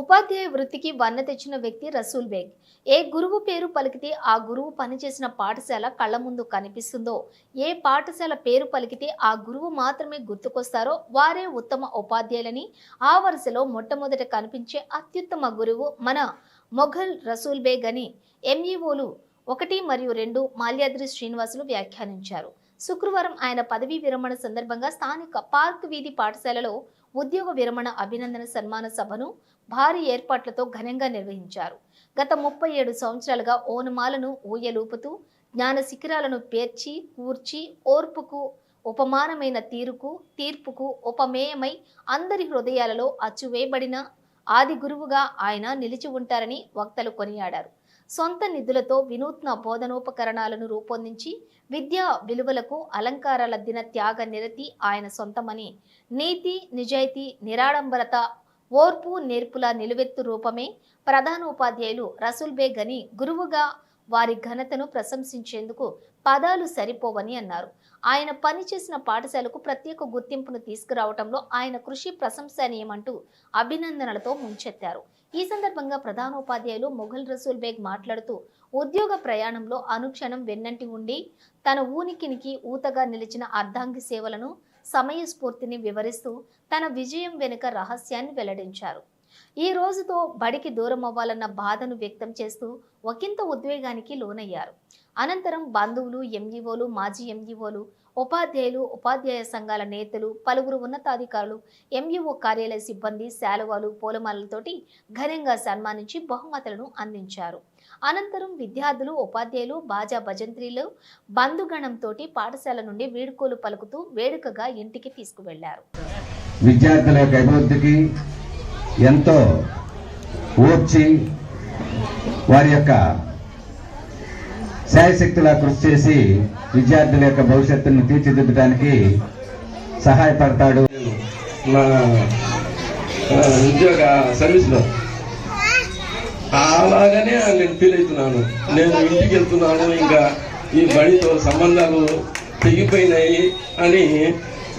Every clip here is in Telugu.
ఉపాధ్యాయ వృత్తికి వన్న తెచ్చిన వ్యక్తి రసూల్ బేగ్. ఏ గురువు పేరు పలికితే ఆ గురువు పనిచేసిన పాఠశాల కళ్ళ ముందు కనిపిస్తుందో? ఏ పాఠశాల పేరు పలికితే ఆ గురువు మాత్రమే గుర్తుకొస్తారో? వారే ఉత్తమ ఉపాధ్యాయులని. ఆ వరుసలో మొట్టమొదట కనిపించే అత్యుత్తమ గురువు మన మొఘల్ రసూల్ బేగ్ అని ఎంఈఓలు ఒకటి మరియు రెండు మాల్యాద్రి శ్రీనివాసులు వ్యాఖ్యానించారు. శుక్రవారం ఆయన పదవీ విరమణ సందర్భంగా స్థానిక పార్క్ వీధి పాఠశాలలో ఉద్యోగ విరమణ అభినందన సన్మాన సభను భారీ ఏర్పాట్లతో ఘనంగా నిర్వహించారు. గత ముప్పై ఏడు సంవత్సరాలుగా ఓనమాలను ఊయలూపుతూ జ్ఞాన శిఖరాలను పేర్చి కూర్చి ఓర్పుకు ఉపమానమైన తీరుకు తీర్పుకు ఉపమేయమై అందరి హృదయాలలో అచ్చువేయబడిన ఆది గురువుగా ఆయన నిలిచి ఉంటారని వక్తలు కొనియాడారు. సొంత నిధులతో వినూత్న బోధనోపకరణాలను రూపొందించి విద్యా విలువలకు అలంకారాల దిన త్యాగ నిరతి ఆయన సొంతమని. నీతి నిజాయితీ నిరాడంబరత ఓర్పు నేర్పుల నిలువెత్తు రూపమే ప్రధానోపాధ్యాయులు రసూల్ గని అని గురువుగా వారి ఘనతను ప్రశంసించేందుకు పదాలు సరిపోవని అన్నారు. ఆయన పనిచేసిన పాఠశాలకు ప్రత్యేక గుర్తింపును తీసుకురావడంలో ఆయన కృషి ప్రశంసనీయమంటూ అభినందనలతో ముంచెత్తారు. ఈ సందర్భంగా ప్రధానోపాధ్యాయులు మొఘల్ రసూల్ బేగ్ మాట్లాడుతూ ఉద్యోగ ప్రయాణంలో అనుక్షణం వెన్నంటి ఉండి తన ఊనికినికి ఊతగా నిలిచిన అర్ధాంగి సేవలను సమయస్ఫూర్తిని వివరిస్తూ తన విజయం వెనుక రహస్యాన్ని వెల్లడించారు. ఈ రోజుతో బడికి దూరం అవ్వాలన్న బాధను వ్యక్తం చేస్తూ ఒకంత ఉద్వేగానికి లోనయ్యారు. అనంతరం బంధువులు ఎంఈఓలు మాజీ ఎంఈఓలు ఉపాధ్యాయులు ఉపాధ్యాయ సంఘాల నేతలు పలువురు ఉన్నతాధికారులు ఎంఈఓ కార్యాలయ సిబ్బంది శాలువాలు పూలమాలలతోటి ఘనంగా సన్మానించి బహుమతులను అందించారు. అనంతరం విద్యార్థులు ఉపాధ్యాయులు బాజా భజంత్రీలు బంధుగణంతో పాఠశాల నుండి వీడుకోలు పలుకుతూ వేడుకగా ఇంటికి తీసుకువెళ్ళారు. విద్యార్థుల యొక్క అభివృద్ధికి ఎంతో ఓర్చి వారి యొక్క శాయశక్తులా కృషి చేసి విద్యార్థుల యొక్క భవిష్యత్తును తీర్చిదిద్దడానికి సహాయపడతాడు. నా ఉద్యోగ సర్వీస్లో. అలాగనే నేను ఫీల్ అవుతున్నాను. నేను ఇంటికి వెళ్తున్నాను ఇంకా ఈ బడితో సంబంధాలు తెగిపోయినాయి అని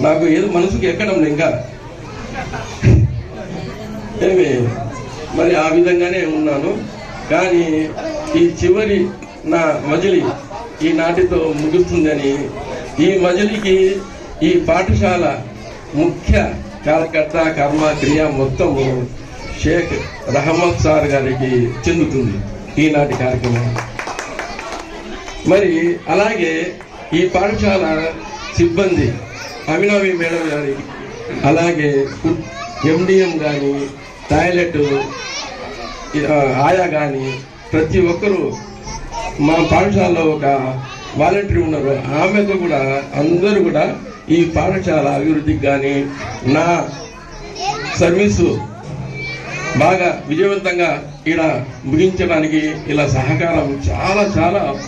నాకు ఏదో మనసుకు ఎక్కడం ఇంకా. ఏమి మరి ఆ విధంగానే ఉన్నాను. కానీ ఈ చివరి నా మజిలి ఈ నాటితో ముగుస్తుందని ఈ మజిలికి ఈ పాఠశాల ముఖ్య కార్యకర్త కర్మ క్రియ మొత్తము షేక్ రహమత్ సార్ గారికి చెందుతుంది ఈనాటి కార్యక్రమం. మరి అలాగే ఈ పాఠశాల సిబ్బంది అవినవి మేడం గారి అలాగే ఎండిఎం కానీ టాయిలెట్ ఆయా కానీ ప్రతి ఒక్కరూ మా పాఠశాలలో ఒక వాలంటీర్ ఉన్నారు. ఆమెతో కూడా అందరూ కూడా ఈ పాఠశాల అభివృద్ధికి కానీ నా సర్వీసు బాగా విజయవంతంగా ఇలా ముగించడానికి ఇలా సహకారం చాలా చాలా